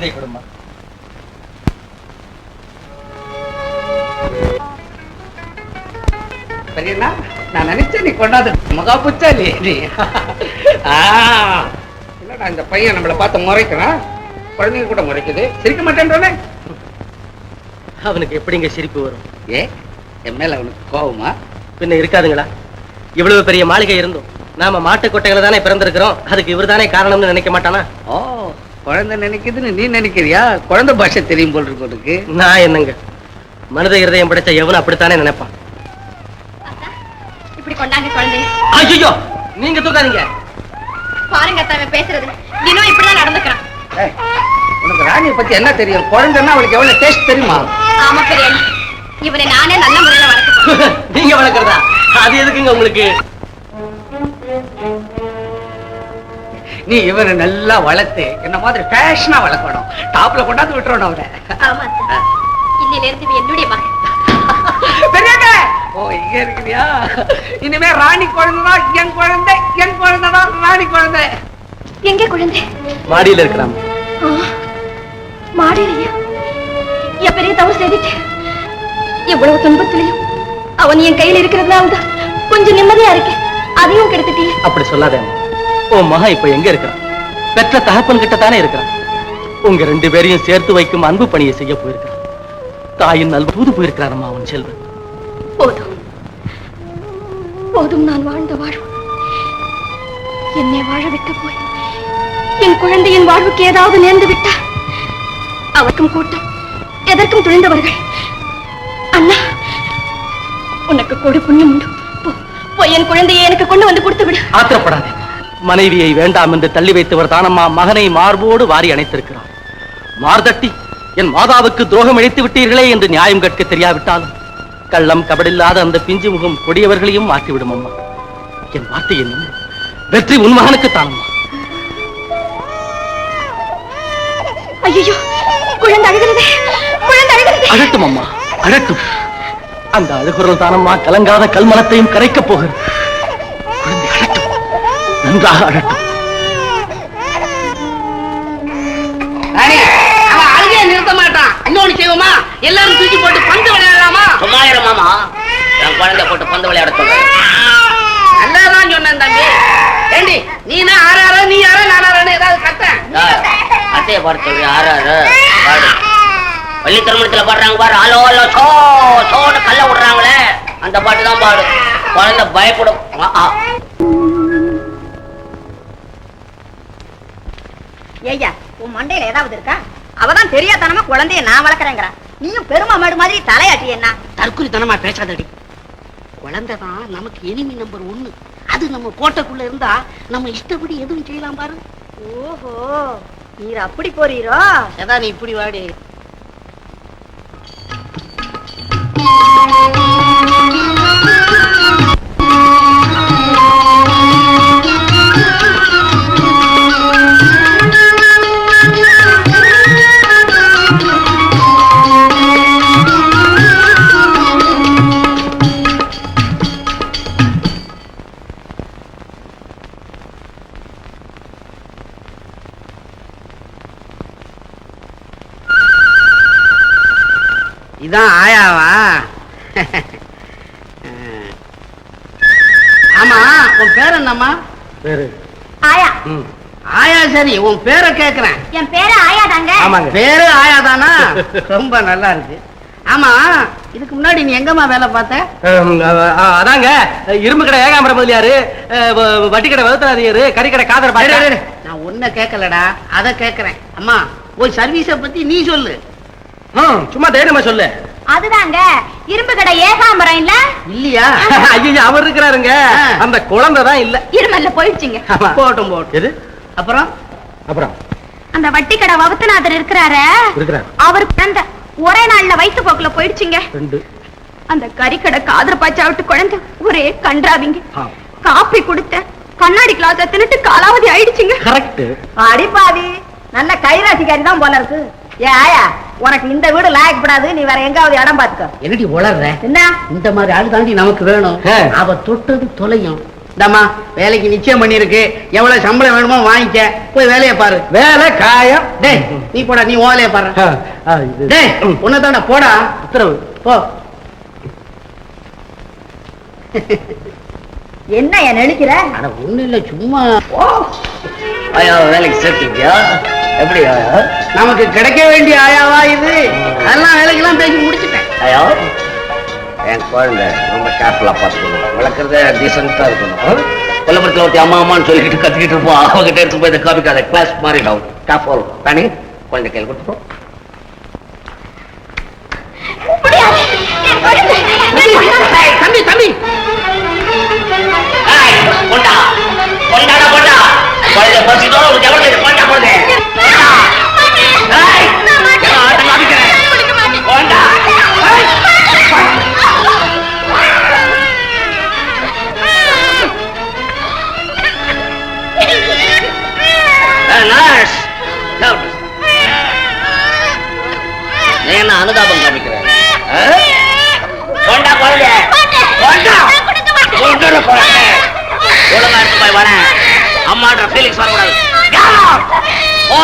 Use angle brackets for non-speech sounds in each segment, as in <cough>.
குழந்தையை கொடுமா பெரியண்ணா நான் நினைச்சேன் நீ கொண்டாந்து மகா புச்சாலி நீ இல்லடா இந்த பையன் நம்மளை பார்த்து முறைக்கிறான். குழந்தைங்க கூட முறைக்குது. சிரிக்க மாட்டேன்றானே? அவனுக்கு எப்படிங்க சிரிப்பு வரும்? ஏ என் மேல அவனுக்கு கோவமா? பின்ன இருக்காதுங்களா? இவ்வளவு பெரிய மாளிகை இருந்தோம் நாம மாட்டு கொட்டைகளை தானே பிறந்திருக்கிறோம். அதுக்கு இவர்தானே காரணம்னு நினைக்க மாட்டானா? ஓ குழந்தை நினைக்குதுன்னு நீ நினைக்கிறியா? குழந்தை பாஷை தெரியும் போல் இருக்கு உனக்கு. நான் என்னங்க? மனித இருதயம் படைச்ச எவனும் அப்படித்தானே நினைப்பான்? இப்படி கொண்டாங்க குழந்தை ஐயோ நீங்க தூக்காதீங்க. பாருங்க அவன் பேசுறது. தினம் இப்படிதான் நடந்துக்கிறான். உனக்கு ராணியை பத்தி என்ன தெரியும்? குழந்தைன்னா அவளுக்கு எவ்வளவு டேஸ்ட் தெரியுமா? ஆமா பெரிய இவனை நானே நல்ல முறையில வளர்க்க <laughs> நீங்க வளர்க்கறதா? அது எதுக்குங்க உங்களுக்கு? நீ இவனை நல்லா வளர்த்து என்ன மாதிரி ஃபேஷனா வளர்க்கணும். டாப்ல கொண்டாந்து விட்டுறணும் அவரை இன்னில இருந்து என்னுடைய மகன். பெரியண்ணே! ஓ இங்க இருக்கிறியா? இனிமே ராணி குழந்தைதான் என் குழந்தை என் குழந்தைதான் ராணி குழந்தை. எங்கே குழந்தை? மாடியில இருக்கிறான். மாடியிலையா என் பெரிய தவறு செய்துட்டேன். இவ்வளவு துன்பத்திலையும் அவன் என் கையில் இருக்கிறதுனால தான் கொஞ்சம் நிம்மதியா இருக்கேன். அதையும் கெடுத்துட்டியே அப்படி சொல்லாதே உன் மகன் இப்ப எங்க இருக்கிறான்? பெற்ற தகப்பன் கிட்ட தானே இருக்கிறான்? உங்க ரெண்டு பேரையும் சேர்த்து வைக்கும் அன்பு பணியை செய்ய போயிருக்கிறான். தாயின் நல் தூது போயிருக்கிறாரம்மா அவன் செல்வன். போதும். போதும் நான் வாழ்ந்த வாழ்வு. என்னை வாழ விட்டு போய் என் குழந்தையின் வாழ்வுக்கு ஏதாவது நேர்ந்து விட்டால் அவருக்கும் கூட்டம் எதற்கும் துணிந்தவர்கள்? அண்ணா உனக்கு கொடு புண்ணியம் உண்டு. போய் என் குழந்தையை எனக்கு கொண்டு வந்து கொடுத்து விடு ஆத்திரப்படாதே. மனைவியை வேண்டாம் என்று தள்ளி வைத்தவர் தானம்மா மகனை மார்போடு வாரி அணைத்திருக்கிறார். மார்தட்டி என் மாதாவுக்கு துரோகம் இழைத்து விட்டீர்களே என்று நியாயம் கேட்க தெரியாவிட்டாலும் கள்ளம் கபடில்லாத அந்த பிஞ்சு முகம் கொடியவர்களையும் மாற்றிவிடும் அம்மா. என் வார்த்தையை நம்பு. வெற்றி உன் மகனுக்கு தானம்மா. ஐயோ குழந்தை அழுகிறதே குழந்தை அழுகிறதே. அழட்டும் அம்மா அழட்டும். அந்த அழுகுரல் தானம்மா கலங்காத கல்மனத்தையும் கரைக்கப் போகிறது. நன்றாக அழட்டும் நிறுத்த மாட்டான். இன்னொன்னு செய்வோமா? எல்லாரும் தூக்கி போட்டு பந்து விளையாடலாமா? சும்மா மாமா. என் குழந்தை போட்டு பந்து விளையாட சொல்றேன் நல்லாதான் சொன்னேன் தம்பி. ஏண்டி நீ நான் ஆறு ஆறு நீ யாரோ நான் ஆறு ஏதாவது கத்தேன் அத்தைய பாட சொல்றேன் ஆறு ஆறு பாடு. பள்ளி திருமணத்துல பாடுறாங்க பாரு. அலோ அலோ சோ சோன்னு கல்ல விடுறாங்களே. அந்த பாட்டு தான் பாடு. குழந்தை பயப்படும். ஐயா உன் மண்டையில ஏதாவது இருக்கா? அவதான் தெரியாதனமா குழந்தைய நான் வளர்க்கறேங்கிறா. நீயும் பெருமா மாடு மாதிரி தலையாட்டி என்ன? தற்குறித்தனமா பேசாதடி. குழந்தைதான் நமக்கு எனிமி நம்பர் ஒண்ணு அது நம்ம கோட்டைக்குள்ள இருந்தா நம்ம இஷ்டப்படி எதுவும் செய்யலாம் பாரு. ஓஹோ நீர் அப்படி போறீரோ? ஏதா நீ இப்படி வாடி. இதான் ஆயாவா? ஆமா உன் பேர் என்னம்மா? வேறு ஆயா. ஆயா சரி உன் பேரை கேக்குறேன். என் பேரு ஆயா தாங்க ஆமாங்க. பேரு ஆயாதானா? ரொம்ப நல்லா இருக்கு. ஆமா இதுக்கு முன்னாடி நீ எங்கம்மா வேலை பார்த்த? அதாங்க இரும்பு கடை ஏகாம்பரம் முதலியாரு வட்டி கடை வகுத்தராதியாரு கறிக்கடை காதர் நான் உன்னை கேட்கலடா அத கேக்குறேன். அம்மா போய் சர்வீஸ பத்தி நீ சொல்லு. சும்மா தைரியமா சொல்லு. அதுதாங்க இரும்பு கடை ஏகாம்பரம் இல்ல இல்லையா? ஐயோ அவர் இருக்கிறாருங்க. அந்த குழந்தை தான் இல்ல. இருமல்ல போயிடுச்சுங்க. போட்டும் போட்டும் எது? அப்புறம்? அப்புறம்? அந்த வட்டி கடை வவுத்தநாதர் இருக்கிறாரு. இருக்கிறார். அவர் பிறந்த ஒரே நாள்ல வயிற்று போக்குல போயிடுச்சுங்க. ரெண்டு. அந்த கறிக்கடை காதர பாய்ச்சா விட்டு குழந்தை ஒரே கன்றாவிங்க. காப்பி கொடுத்த கண்ணாடி கிளாஸ் தின்னுட்டு காலாவதி ஆயிடுச்சுங்க. கரெக்ட் அடிப்பாவி நல்ல கைராசிக்காரி தான் போல இருக்கு. ஏ ஆயா உனக்கு இந்த வீடு லாயக்கப்படாது நீ வேற எங்காவது இடம் பாத்துக்க என்னடி உளர்ற? என்ன? இந்த மாதிரி ஆளு தாண்டி நமக்கு வேணும். அவ தொட்டது தொலையும். இந்தாம்மா வேலைக்கு நிச்சயம் பண்ணிருக்கு எவ்வளவு சம்பளம் வேணுமோ வாங்கிக்க. போய் வேலையை பாரு. வேலை காயம். டேய் நீ போடா நீ ஓலைய பாரு. டேய் உன்னதாண்டா போடா. உத்தரவு. போ. என்ன என் அட ஒண்ணு இல்ல சும்மா. ஐயா வேலைக்கு சேர்த்துக்கியா எப்படி ஆயா நமக்கு கிடைக்க வேண்டிய ஆயாவா இது? அதெல்லாம் வேலைக்கெல்லாம் பேசி முடிச்சிட்டேன். ஐயா என் குழந்தை ரொம்ப கேர்ஃபுல்லா பார்த்துக்கணும். வளர்க்குறதே டீசெண்டா இருக்கணும். கொல்லப்புறத்தில் ஒருத்தி அம்மா அம்மான்னு சொல்லிக்கிட்டு கத்திக்கிட்டு இருப்போம் அவகிட்ட எடுத்து போய் இதை காமிக்காத கிளாஸ் மாறிடும் கேர்ஃபுல் தானே குழந்தை கையில் கொடுத்துப்போம் தம்பி தம்பி. ஏய், என்ன அனுதாபம் காமிக்கிறேன் கொண்டா குழந்தை கொண்டா. கொண்டு குழந்தை ஒழுங்கா எடுத்து போய் வரேன் அம்மான்ற ஃபீலிங்ஸ் வரக்கூடாது. ஓ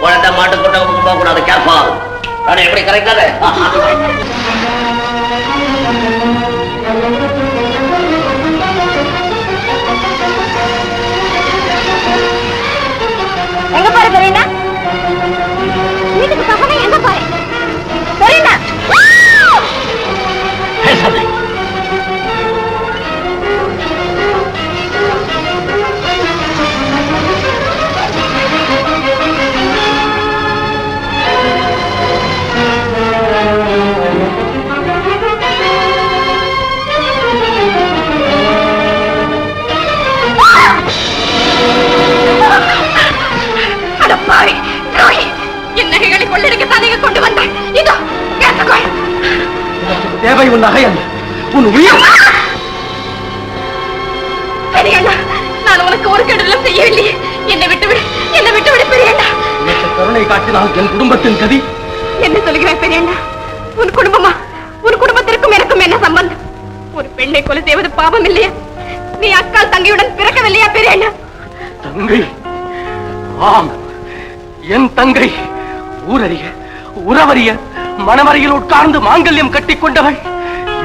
குழந்தை மாட்டு கொட்ட போக கூடாது கேர்ஃபுல் நான் எப்படி கரெக்டாக நகை அல்ல உன் உயிர். பெரியண்ணா நான் உனக்கு ஒரு கெடுதலும் செய்யவில்லையே என்னை விட்டு விடு என்னை விட்டு விடு பெரியண்ணா. உனக்கு கருணை காட்டினால் என் குடும்பத்தின் கதி. என்ன சொல்லுகிறேன் பெரியண்ணா? உன் குடும்பமா? உன் குடும்பத்திற்கும் எனக்கும் என்ன சம்பந்தம்? ஒரு பெண்ணை கொலை செய்வது பாவம் இல்லையா? நீ அக்கால் தங்கையுடன் பிறக்கவில்லையா பெரியண்ணா? தங்கை? ஆம். என் தங்கை. ஊரறிய உறவறிய மணவரையில் உட்கார்ந்து மாங்கல்யம் கட்டிக்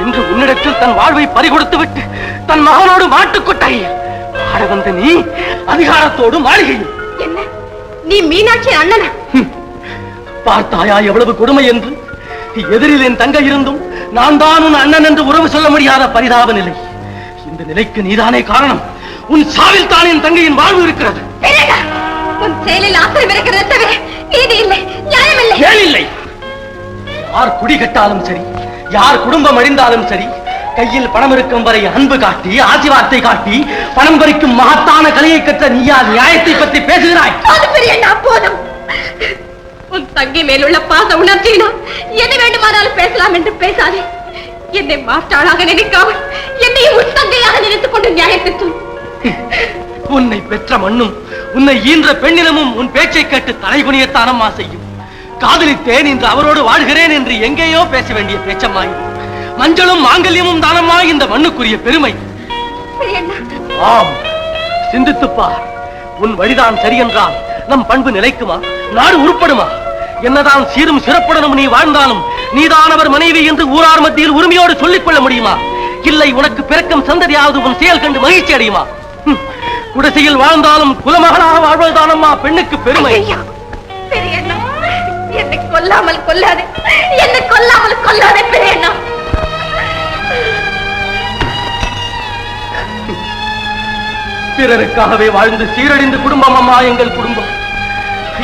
இன்று உன்னிடத்தில் தன் வாழ்வை பறிகொடுத்து விட்டு தன் மகனோடு மாட்டுக்கொட்டாய் ஆட வந்த நீ அதிகாரத்தோடு மாளிகையில் என்ன? நீ மீனாட்சி அண்ணனா. பார்த்தாயா எவ்வளவு கொடுமை என்று எதிரில் என் தங்கை இருந்தும் நான் தான் உன் அண்ணன் என்று உறவு சொல்ல முடியாத பரிதாப நிலை. இந்த நிலைக்கு நீதானே காரணம்? உன் சாவில் தான் என் தங்கையின் வாழ்வு இருக்கிறது. உன் செயலில் ஆத்திரம் இருக்கிறது தவிர நீதி இல்லை நியாயம் இல்லை. ஏன் இல்லை? யார் குடி கட்டாலும் சரி யார் குடும்பம் அழிந்தாலும் சரி கையில் பணம் இருக்கும் வரை அன்பு காட்டி ஆசி வார்த்தை காட்டி பணம் பறிக்கும் மகத்தான கலையை கற்ற நீயா நியாயத்தை பற்றி பேசுகிறாய்? போதும் உன் தங்கை மேலுள்ள பாச உணர்ச்சியினா என்ன வேண்டுமானாலும் பேசலாம் என்று பேசாதே. என்னை மாற்றாளாக நினைக்காமல் என்னையும் உன் தங்கையாக நினைத்துக் கொண்டு நியாயத்தை சொல் உன்னை பெற்ற மண்ணும் உன்னை ஈன்ற பெண்ணினமும் உன் பேச்சை கேட்டு தலைகுனியத்தானம்மா செய்யும். காதலித்தேன் இன்று அவரோடு வாழ்கிறேன் என்று எங்கேயோ பேச வேண்டிய பேச்சம்மாய். மஞ்சளும் மாங்கல்யமும் தானம்மா இந்த மண்ணுக்குரிய பெருமை. ஆம் சிந்தித்துப் உன் வழிதான் சரியென்றால் நம் பண்பு நிலைக்குமா? நாடு உருப்படுமா? என்னதான் சீரும் சிறப்புடனும் நீ வாழ்ந்தாலும் நீதானவர் மனைவி என்று ஊரார் மத்தியில் உரிமையோடு சொல்லிக் கொள்ள முடியுமா? இல்லை உனக்கு பிறக்கம் சந்ததியாவது உன் செயல் கண்டு மகிழ்ச்சி அடையுமா? குடிசையில் வாழ்ந்தாலும் குலமகனாக வாழ்வதுதானம்மா பெண்ணுக்கு பெருமை. ஐயா, என்னை கொல்லாமல் கொல்லாதே என்னை கொல்லாமல் கொல்லாதே பெரியண்ணா. பிறருக்காகவே வாழ்ந்து சீரழிந்த குடும்பம் அம்மா எங்கள் குடும்பம்.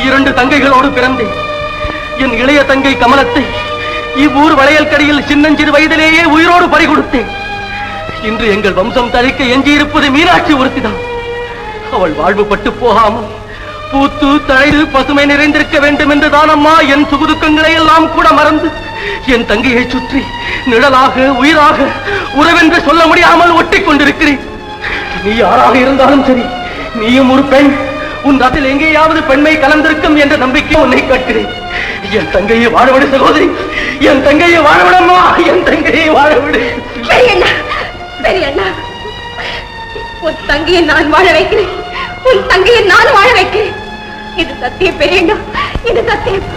இரண்டு தங்கைகளோடு பிறந்தேன். என் இளைய தங்கை கமலத்தை இவ்வூர் வளையல் கடையில் சின்னஞ்சிறு வயதிலேயே உயிரோடு பறிகொடுத்தேன். இன்று எங்கள் வம்சம் தழைக்க எஞ்சியிருப்பது மீனாட்சி ஒருத்திதான். அவள் வாழ்வு பட்டு போகாமல் பூத்து தழைது பசுமை நிறைந்திருக்க வேண்டும் என்றுதான் அம்மா என் சுகுதுக்கங்களை எல்லாம் கூட மறந்து என் தங்கையை சுற்றி நிழலாக உயிராக உறவென்று சொல்ல முடியாமல் ஒட்டிக் கொண்டிருக்கிறேன். நீ யாராக இருந்தாலும் சரி நீயும் ஒரு பெண். உன் ரத்தில் எங்கேயாவது பெண்மை கலந்திருக்கும் என்ற நம்பிக்கை உன்னை கேட்கிறேன் என் தங்கையை வாழவிடு சகோதரி. என் தங்கையை வாழவிடம்மா. என் தங்கையை வாழவிடு. பெரியண்ணா பெரியண்ணா. உன் தங்கையை நான் வாழ வைக்கிறேன். உன் தங்கையை நான் வாழ வைக்கிறேன். இது சத்தியம் பெரியண்ணா இது சத்தியம்.